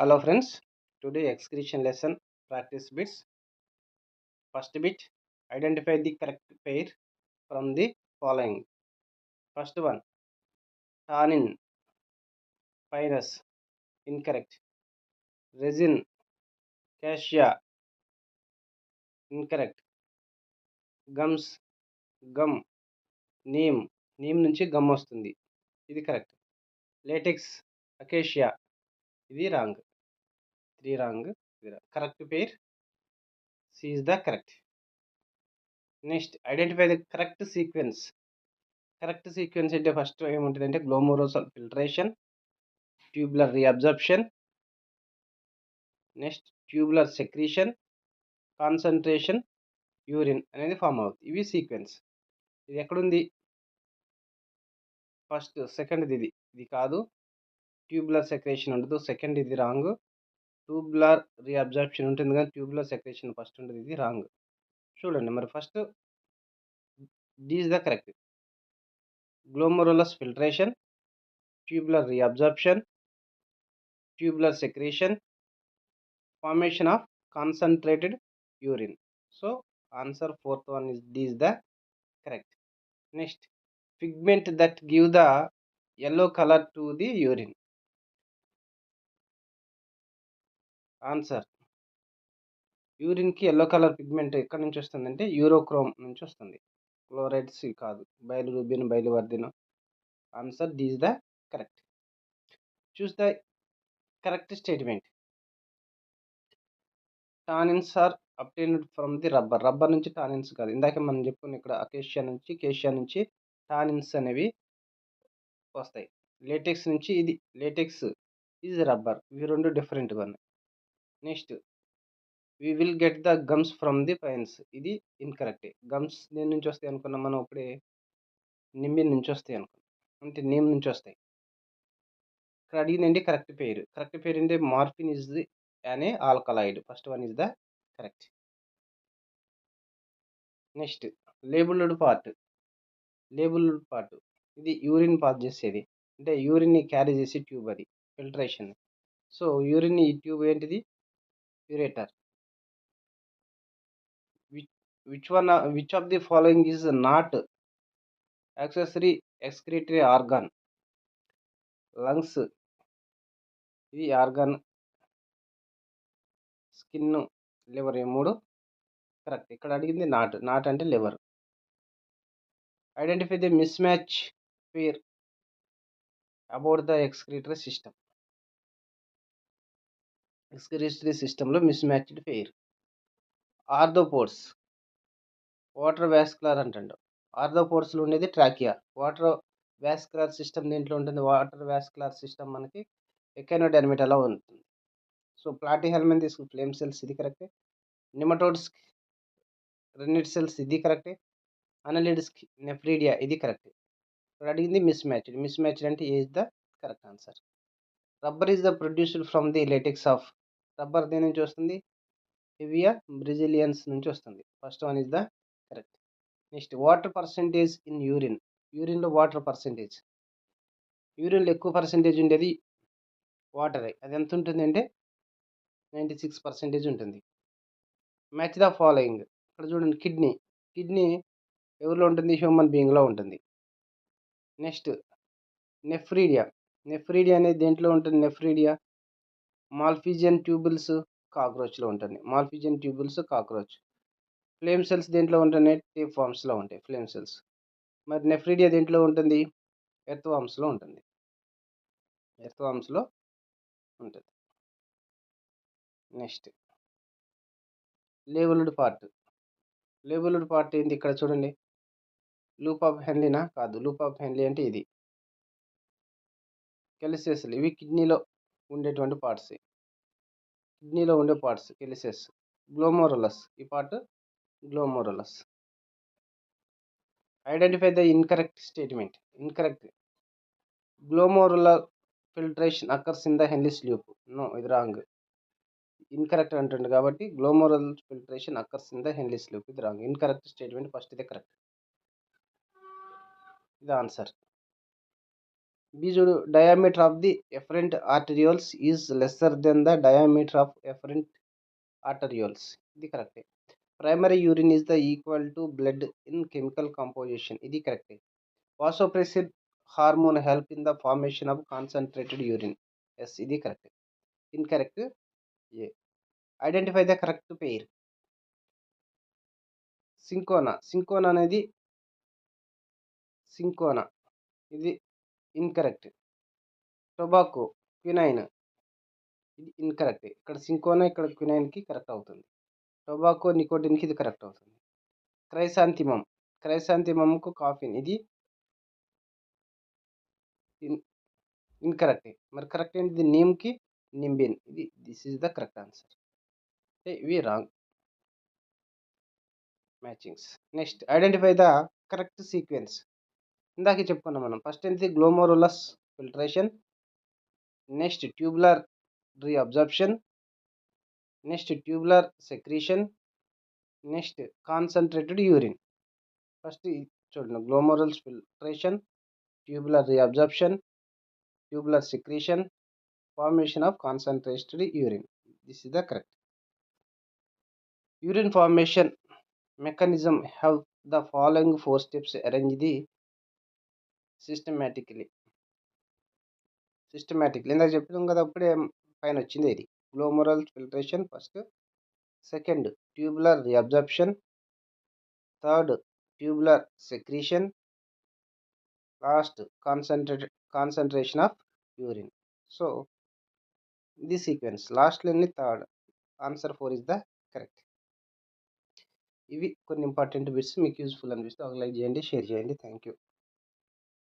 Hello friends, today excretion lesson practice bits. First bit, identify the correct pair from the following. First one, tannin, pinus, incorrect. Resin, cassia, incorrect. Gums, gum, neem neem నుంచి gum వస్తుంది ఇది correct latex acacia ఇది wrong three wrong correct pair? C the correct next identify the correct sequence correct sequence అంటే first ఏముంటుందంటే glomerular filtration tubular reabsorption next tubular secretion concentration urine అనేది form అవుతుంది. ఇవి sequence ఇది ఎక్కడుంది? ఫస్ట్ సెకండ్ ఇది. ఇది కాదు. ట్యూబులర్ సెక్రేషన్ ఉండదు. సెకండ్ ఇది రాంగ్ ట్యూబ్లర్ రీఅబ్జర్ప్షన్ ఉంటుంది కానీ ట్యూబ్లర్ సెక్రేషన్ ఫస్ట్ ఉంటుంది ఇది రాంగ్. చూడండి మరి first these the correct. Glomerulus filtration tubular reabsorption tubular secretion formation of concentrated urine. So answer fourth one is these the correct. Next pigment that give the yellow color to the urine answer. యూరిన్కి yellow colour pigment ఎక్కడి నుంచి వస్తుందంటే urochrome నుంచి వస్తుంది. Chlorides కాదు. Bilirubin biliverdin answer these the correct. Choose the correct statement. Tannins are obtained from the rubber. Rubber నుంచి tannins కాదు. ఇందాక మనం చెప్పుకున్న ఇక్కడ అకేషియా నుంచి కేషియా నుంచి టానిన్స్ అనేవి వస్తాయి. లేటెక్స్ నుంచి ఇది లేటెక్స్ ఈజ్ రబ్బర్. ఇవి రెండు డిఫరెంట్గా ఉన్నాయి next we will get the gums from the pines. ఇది ఇన్కరెక్టే. గమ్స్ దేని నుంచి వస్తాయి అనుకున్నాం మనం ఇప్పుడే? నింబి నుంచి వస్తాయి అనుకున్నాం. అంటే నేమ్ నుంచి వస్తాయి. ఇక్కడ అడిగిందండి కరెక్ట్ పేరు. కరెక్ట్ పేరు ఏంటి? మార్ఫిన్ ఇస్ ది అనే alkaloid. First one is the correct. Next labelled part. Labelled part. ఇది యూరిన్ పాస్ చేసేది. అంటే యూరిన్ని క్యారీ చేసే ట్యూబ్ అది. ఫిల్టరేషన్. సో యూరిన్ ఈ ట్యూబ్ ఏంటిది? Ureter which one which of the following is not accessory excretory organ lungs ఇది organ skin liver ఈ మూడు. కరెక్ట్ ఇక్కడ అడిగింది నాట్. నాట్ అంటే liver. Identify the mismatch pair about the excretory system excretory సిస్టంలో miss mismatched fair. Arthropods. Water vascular అంటాడు. ఆర్థోపోడ్స్లో ఉండేది ట్రాకియా. వాటర్ వ్యాస్కులర్ సిస్టమ్ దీంట్లో ఉంటుంది. వాటర్ వ్యాస్కులర్ సిస్టమ్ మనకి ఎకైనోడెర్మిటాలో ఉంటుంది. సో ప్లాటీ హెల్మెన్ తీసుకుని ఫ్లేమ్ సెల్స్ ఇది కరెక్టే. నిమటోడ్స్ రెన్నిట్ సెల్స్ ఇది కరెక్టే. అనలిడ్స్ నెఫ్రీడియా ఇది కరెక్ట్. ఇక్కడ అడిగింది మిస్ మ్యాచ్డ్ మిస్ మ్యాచ్డ్ అంటే is the correct answer. Rubber is the produced from the latex of rubber దేని నుంచి వస్తుంది? హెవియా బ్రెజిలియన్స్ నుంచి వస్తుంది. First one is the correct. Next water percentage in urine. యూరిన్లో water percentage. యూరిన్లో ఎక్కువ పర్సంటేజ్ ఉండేది వాటరే. అది ఎంత ఉంటుంది అంటే నైంటీ సిక్స్ పర్సెంటేజ్ ఉంటుంది. Match the following. ఇక్కడ చూడండి కిడ్నీ. కిడ్నీ ఎవరిలో ఉంటుంది? హ్యూమన్ బీయింగ్లో ఉంటుంది. Next nephridia. నెఫ్రీడియా అనేది దేంట్లో ఉంటుంది? నెఫ్రీడియా. మాల్ఫీజియన్ ట్యూబుల్స్ కాక్రోచ్లో ఉంటుంది Malpighian tubules cockroach. Flame cells దేంట్లో ఉంటున్నాయి టేప్ ఫామ్స్లో ఉంటాయి ఫ్లేమ్ సెల్స్. మరి నెఫ్రీడియా దేంట్లో ఉంటుంది? ఎర్త్ వామ్స్లో ఉంటుంది. ఎర్త్ వామ్స్లో ఉంటుంది. Next. Labelled part. Labelled part ఏంటి ఇక్కడ చూడండి. లూప్ ఆఫ్ హెన్లీనా? కాదు. లూప్ ఆఫ్ హెన్లీ అంటే ఇది. కెలిసెస్లు ఇవి కిడ్నీలో ఉండేటువంటి పార్ట్స్. కిడ్నీలో ఉండే పార్ట్స్ కెలిసెస్ గ్లోమోరలస్. ఈ part glomerulus. Identify the incorrect statement. Incorrect. Glomerular filtration occurs in the Henle's loop no ఇది రాంగ్. ఇన్కరెక్ట్ అంటుండే కాబట్టి glomerular filtration occurs in the Henle's loop ఇది రాంగ్. ఇన్కరెక్ట్ స్టేట్మెంట్ ఫస్ట్ ఇదే correct. ఇది answer. B diameter of the efferent arterioles is lesser than the diameter of efferent arterioles ఇది కరెక్టే primary urine is the equal to blood in chemical composition ఇది కరెక్టే vasopressin hormone help in the formation of concentrated urine yes ఇది correct incorrect A identify the correct pair cinchona cinchona అనేది cinchona ఇది incorrect. Tobacco quinine. ఇది incorrect. ఇక్కడ cinchona ఇక్కడ క్వినైన్కి correct అవుతుంది. టొబాకో నికోటిన్కి ఇది కరెక్ట్ అవుతుంది. క్రైసాంతిమం. క్రైసాంతిమంకు కాఫిన్. ఇది ఇన్ ఇన్కరెక్ట్. మరి కరెక్ట్ ఏంటిది? నీమ్కి నింబిన్. ఇది this is the correct answer. ఇవి wrong. Matchings. Next. Identify the correct sequence. ఇందాక చెప్పుకున్నాం మనం. ఫస్ట్ ఏంటి? Glomerulus filtration. Next tubular reabsorption. Next tubular secretion. Next concentrated urine. First చూడండి glomerulus filtration tubular reabsorption tubular secretion formation of concentrated urine. This is the correct. Urine formation mechanism have the following four steps. Arrange the systematically systematically ఇందాక చెప్పినాం కదా అప్పుడే పైన వచ్చింది ఇది. Glomerular filtration first second tubular reabsorption third tubular secretion last concentrate concentration of urine so ఇది sequence లాస్ట్లోని third answer four is the correct ఇవి కొన్ని ఇంపార్టెంట్ బిట్స్ మీకు యూస్ఫుల్ అనిపిస్తే ఒక లైక్ చేయండి షేర్ చేయండి. Thank you